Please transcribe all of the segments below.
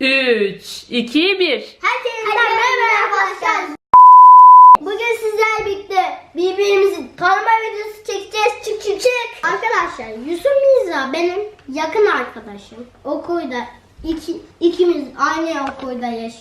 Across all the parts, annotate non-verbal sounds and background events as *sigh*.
3, 2, 1. Herkese merhaba arkadaşlar. Bugün sizlerle birlikte birbirimizin tanıma videosu çekeceğiz. Çık çık çık. Arkadaşlar Yusuf Mirza benim yakın arkadaşım. Okulda iki, ikimiz aynı okulda yaş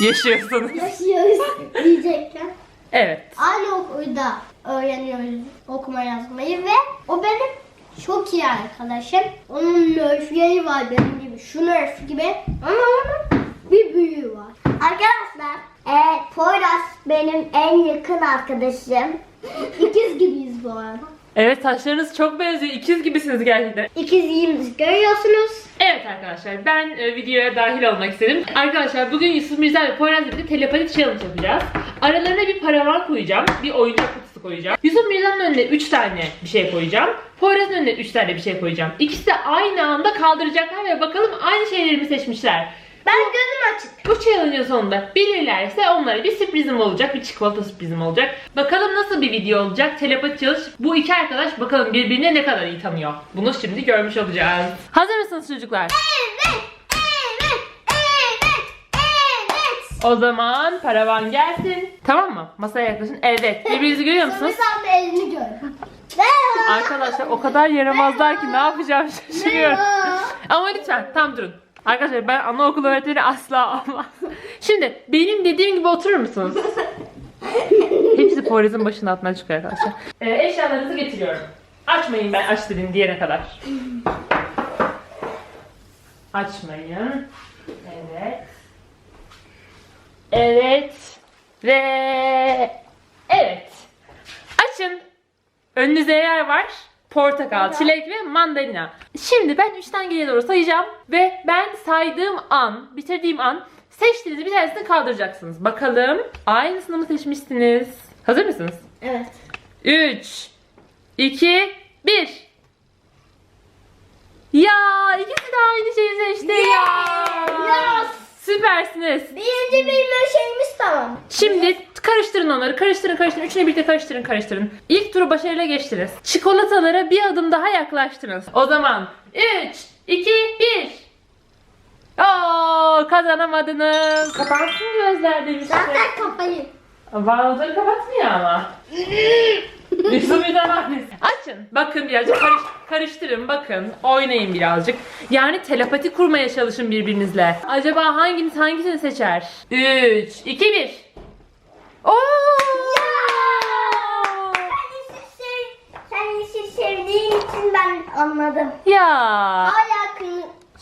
Yaşıyorsunuz. yaşıyoruz *laughs* diyecekken. Evet. Aynı okulda öğreniyoruz okuma yazmayı ve o benim çok iyi arkadaşım. Onun nerfleri var benim gibi. Şu nerf gibi. Ama onun bir büyüğü var. Arkadaşlar e, Poyraz benim en yakın arkadaşım. İkiz gibiyiz bu arada. Evet saçlarınız çok benziyor. İkiz gibisiniz gerçekten. İkiz gibiyimiz görüyorsunuz. Evet arkadaşlar ben e, videoya dahil olmak istedim. Arkadaşlar bugün Yusuf Mirza ve Poyraz'la birlikte telepati challenge yapacağız. Aralarına bir paravan koyacağım. Bir oyuncak kutusu koyacağım. Yusuf Mirza'nın önüne 3 tane bir şey koyacağım. Poyraz'ın önüne 3 tane bir şey koyacağım. İkisi de aynı anda kaldıracaklar ve bakalım aynı şeyleri mi seçmişler. Ben gözüm açık. Bu challenge'ın sonunda bilirlerse onlara bir sürprizim olacak. Bir çikolata sürprizim olacak. Bakalım nasıl bir video olacak. Telepati challenge. Bu iki arkadaş bakalım birbirine ne kadar iyi tanıyor. Bunu şimdi görmüş olacağız. Hazır mısınız çocuklar? Evet, O zaman paravan gelsin. Tamam mı? Masaya yaklaşın. Evet. Birbirinizi görüyor musunuz? Sen de elini gör. Merhaba. Arkadaşlar o kadar yaramazlar ki ne yapacağım şaşırıyorum. Ama lütfen tam durun. Arkadaşlar ben anaokulu öğretmeni asla olmaz. Şimdi benim dediğim gibi oturur musunuz? Hepsi Poyraz'ın başına atmaya çıkıyor arkadaşlar. Ee, eşyalarınızı getiriyorum. Açmayın ben aç dedim diyene kadar. Açmayın. Evet. Evet. Ve evet. Açın. Önünüzde yer var. Portakal, çilek ve mandalina. Şimdi ben 3'ten geriye doğru sayacağım ve ben saydığım an, bitirdiğim an seçtiğiniz bir tanesini kaldıracaksınız. Bakalım aynısını mı seçmişsiniz? Hazır mısınız? Evet. 3 2 1 Ya ikisi de aynı şeyi seçti ya. Yes. Süpersiniz. Birinci bilme şeyimiz tamam. Şimdi karıştırın onları. Karıştırın karıştırın. Üçünü birlikte karıştırın karıştırın. İlk turu başarıyla geçtiniz. Çikolatalara bir adım daha yaklaştınız. O zaman 3, 2, 1. Oo kazanamadınız. Kapatsın gözler demiştim. Zaten kafayı. Bazıları kapatmıyor ama. *laughs* *laughs* Bir zaman Açın. Bakın birazcık karış- karıştırın. Bakın. Oynayın birazcık. Yani telepati kurmaya çalışın birbirinizle. Acaba hanginiz hangisini seçer? 3, 2, 1. Oo! Sen yeşil, sev, sen yeşil sevdiğin için ben anladım. Ya.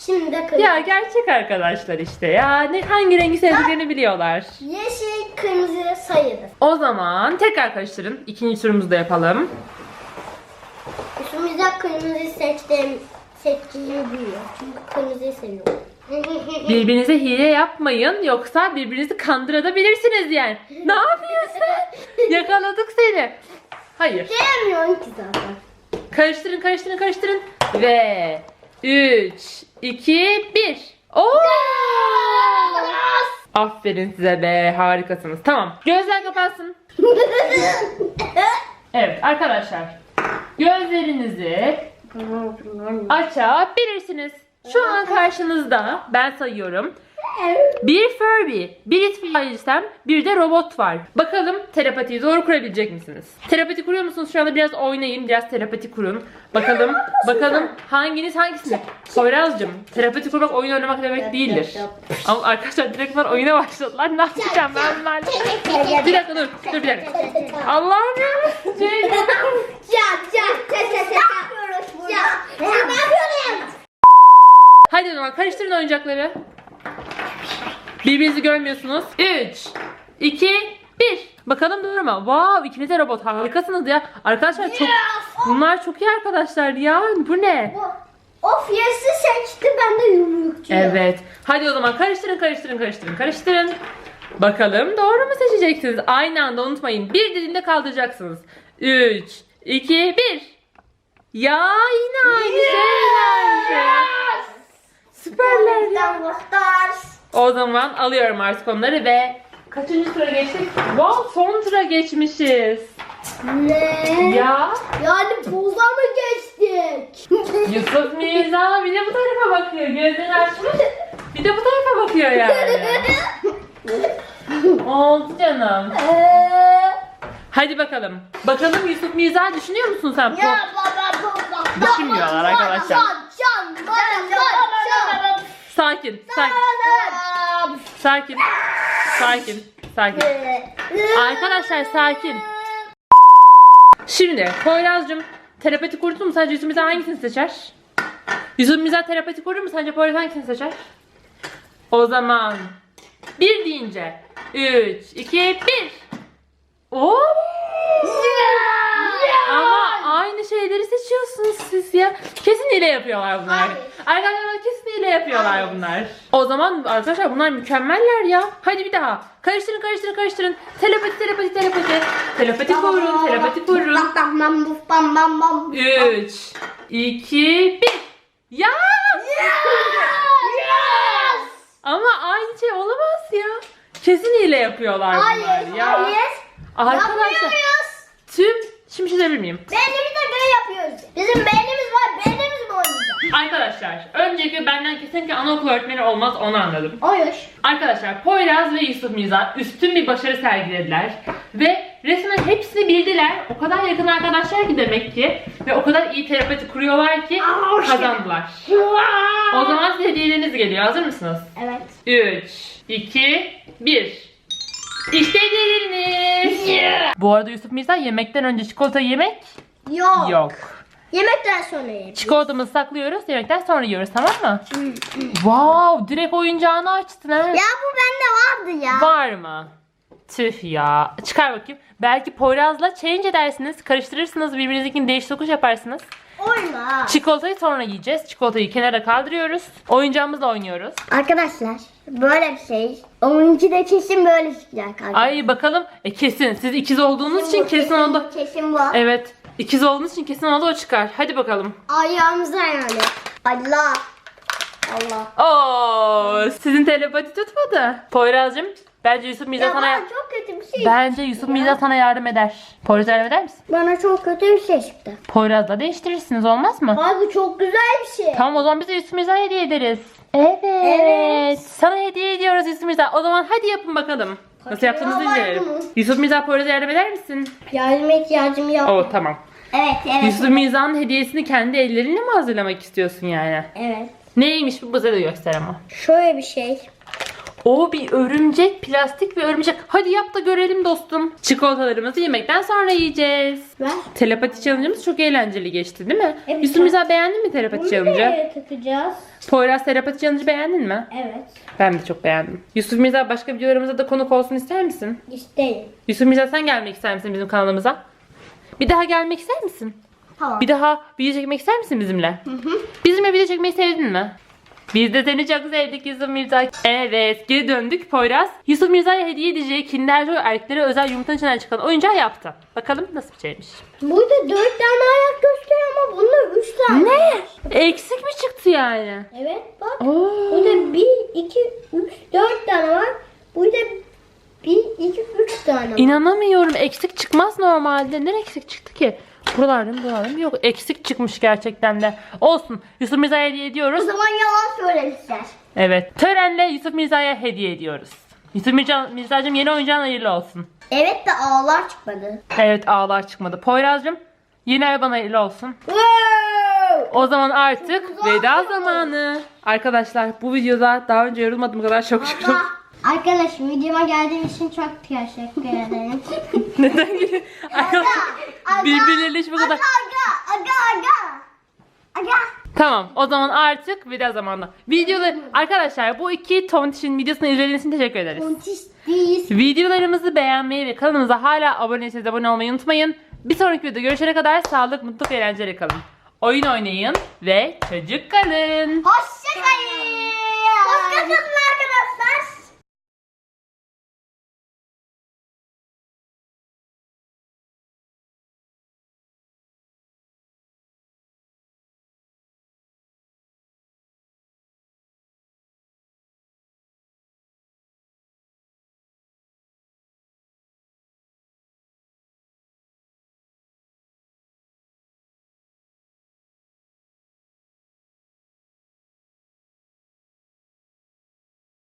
Şimdi de kırmızı. Ya gerçek arkadaşlar işte ya. Ne hangi rengi sevdiklerini biliyorlar. Yeşil kırmızı sayılır. O zaman tekrar karıştırın. İkinci turumuzu da yapalım. Üstümüzde kırmızı seçtiğim seçtiğimi biliyor. Çünkü kırmızıyı seviyorum. *laughs* Birbirinize hile yapmayın yoksa birbirinizi kandırabilirsiniz yani. Ne yapıyorsun? *laughs* Yakaladık seni. Hayır. Sevmiyorum ki zaten. Karıştırın karıştırın karıştırın. Ve 3, 2, 1. Oo! Aferin size be harikasınız. Tamam gözler kapansın. *laughs* Evet arkadaşlar gözlerinizi açabilirsiniz. Şu an karşınızda ben sayıyorum. Bir Furby, bir itfaiyesem, bir de robot var. Bakalım telepatiyi doğru kurabilecek misiniz? Telepati kuruyor musunuz? Şu anda biraz oynayın, biraz telepati kurun. Bakalım, bakalım hanginiz hangisini? Poyraz'cığım, telepati kurmak oyun oynamak demek değildir. Ama arkadaşlar direkt bunlar oyuna başladılar. Ne yapacağım ben bunlarla? Bir dakika dur, dur bir dakika. Allah'ım ya. Şey, Ya ya ya ya ya yapıyoruz burada. Ya ne yapıyorsun? Hadi o zaman karıştırın oyuncakları. Birbirinizi görmüyorsunuz. 3, 2, 1. Bakalım doğru mu? Wow ikiniz de robot harikasınız ya. Arkadaşlar çok bunlar çok iyi arkadaşlar ya. Bu ne? Of yesi seçti ben de yumrukçu. Evet. Hadi o zaman karıştırın karıştırın karıştırın karıştırın. Bakalım doğru mu seçeceksiniz? Aynı anda unutmayın. Bir dediğimde kaldıracaksınız. 3, 2, 1. Ya yine aynı şeyler. O zaman alıyorum artık onları ve kaçıncı tura geçtik? Wow son tura geçmişiz. Ne? Ya Yani boza mı geçtik? *laughs* Yusuf Mirza bir de bu tarafa bakıyor. Gözlerini açmış. Bir de bu tarafa bakıyor. yani. *laughs* Oldu canım. Hadi bakalım. Bakalım Yusuf Mirza düşünüyor musun sen? Ya baba baba. Düşünmüyorlar arkadaşlar. Sakin, sakin, sakin, sakin, sakin. Arkadaşlar sakin. Şimdi Poyraz'cığım telepati kurdu mu? Sence Mirza hangisini seçer? Mirza telepati kurdu mu? Sence Poyraz hangisini seçer? O zaman bir deyince 3, 2, 1. Oo! Ama aynı şeyleri seçiyorsunuz siz ya. Kesin hile yapıyorlar bunlar. Hayır. Arkadaşlar kesin hile yapıyorlar Hayır. bunlar. O zaman arkadaşlar bunlar mükemmeller ya. Hadi bir daha. Karıştırın karıştırın karıştırın. Telepati telepati telepati. Telepati kurun telepati kurun. Bam bam bam bam bam bam. 3, 2, 1. Ya! Ama aynı şey olamaz ya. Kesin hile yapıyorlar bunlar Hayır, ya. hayır. Arkadaşlar Yapmıyoruz. tüm şimdi şey diyebilir miyim? Beynimiz de böyle yapıyoruz. Bizim beynimiz Arkadaşlar öncelikle benden kesinlikle anaokul öğretmeni olmaz onu anladım. Oyuş. Arkadaşlar Poyraz ve Yusuf Mirza üstün bir başarı sergilediler. Ve resmen hepsini bildiler. O kadar yakın arkadaşlar ki demek ki. Ve o kadar iyi terapeti kuruyorlar ki kazandılar. O zaman size hediyeleriniz geliyor. Hazır mısınız? Evet. 3, 2, 1. İşte hediyeleriniz. Bu arada Yusuf Mirza yemekten önce çikolata yemek Yok. yok. Yemekten sonra yiyelim. Çikolatamızı saklıyoruz. Yemekten sonra yiyoruz tamam mı? wow, direkt oyuncağını açtın ha. Ya bu bende vardı ya. Var mı? Tüh ya. Çıkar bakayım. Belki Poyraz'la change edersiniz. Karıştırırsınız. Birbirinizinkini değiş tokuş yaparsınız. Oyma. Çikolatayı sonra yiyeceğiz. Çikolatayı kenara kaldırıyoruz. Oyuncağımızla oynuyoruz. Arkadaşlar böyle bir şey. Onunki de kesin böyle çıkacak. arkadaşlar. Ay bakalım. E kesin. Siz ikiz olduğunuz için kesin oldu. Kesin bu. Evet. İkiz olduğunuz için kesin oldu o çıkar. Hadi bakalım. Ayağımıza yani. Allah. Allah. Oo, sizin telepati tutmadı. Poyraz'cığım bence Yusuf Mirza Ya sana bana çok kötü bir şey. bence Yusuf Mirza sana yardım eder. Poyraz yardım eder misin? Bana çok kötü bir şey çıktı. Poyraz'la değiştirirsiniz olmaz mı? Ay bu çok güzel bir şey. Tamam o zaman biz de Yusuf Mirza hediye ederiz. Evet. Evet. Sana hediye ediyoruz Yusuf Mirza. O zaman hadi yapın bakalım. Nasıl yaptığınızı izleyelim. bunun. Yusuf Mirza Poyraz'a yardım eder misin? Yardıma ihtiyacım yok. Oo tamam. Evet evet. Yusuf Mirza'nın hediyesini kendi ellerinle mi hazırlamak istiyorsun yani? Evet. Neymiş bu bize de göster ama. Şöyle bir şey. O bir örümcek, plastik bir örümcek. Hadi yap da görelim dostum. Çikolatalarımızı yemekten sonra yiyeceğiz. Ver. Telepati challenge'ımız çok eğlenceli geçti değil mi? Evet. Yusuf Mirza beğendin mi telepati Bunu challenge'ı? nereye takacağız? Poyraz telepati challenge'ı beğendin mi? Evet. Ben de çok beğendim. Yusuf Mirza başka videolarımıza da konuk olsun ister misin? İsteyim. Yusuf Mirza sen gelmek ister misin bizim kanalımıza? Bir daha gelmek ister misin? Tamam. Bir daha video çekmek ister misin bizimle? Bizimle video çekmeyi sevdin mi? Biz de seni çok sevdik Yusuf Mirza. Evet geri döndük Poyraz. Yusuf Mirza'ya hediye edeceği Kinder Joy erkeklere özel yumurtanın içinden çıkan oyuncağı yaptı. Bakalım nasıl bir şeymiş. Burada dört tane ayak gösteriyor ama bunda üç tane. Ne? Eksik mi çıktı yani? Evet bak. Oo. Burada bir, iki, üç, dört tane var. Burada bir, iki, üç tane var. İnanamıyorum. Eksik çıkmaz normalde. Ne eksik çıktı ki? Buralarda mı buralarda mı? Yok eksik çıkmış gerçekten de. Olsun. Yusuf Mirza'ya hediye O ediyoruz. zaman yalan söylemişler. Evet. Törenle Yusuf Mirza'ya hediye ediyoruz. Yusuf Mirza, Mirza'cığım yeni oyuncağın hayırlı olsun. Evet de ağlar çıkmadı. Evet ağlar çıkmadı. Poyraz'cığım yeni araban hayırlı olsun. Wow! O zaman artık Çok güzel veda oldu. zamanı. Arkadaşlar bu videoda daha önce yorulmadığım kadar çok. Baba. Arkadaşım videoma geldiğim için çok teşekkür ederim. *laughs* Neden gülüyor? Arkadaşlar Aga, birbirleriyle hiç bu kadar... Aga aga aga aga. Aga. Tamam o zaman artık veda zamanı. Videoları... Arkadaşlar bu iki tontişin videosunu izlediğiniz için teşekkür ederiz. Pontiş değil. Videolarımızı beğenmeyi ve kanalımıza hala abone değilseniz abone olmayı unutmayın. Bir sonraki videoda görüşene kadar sağlık, mutluluk ve eğlenceyle kalın. Oyun oynayın ve çocuk kalın. Hoşçakalın.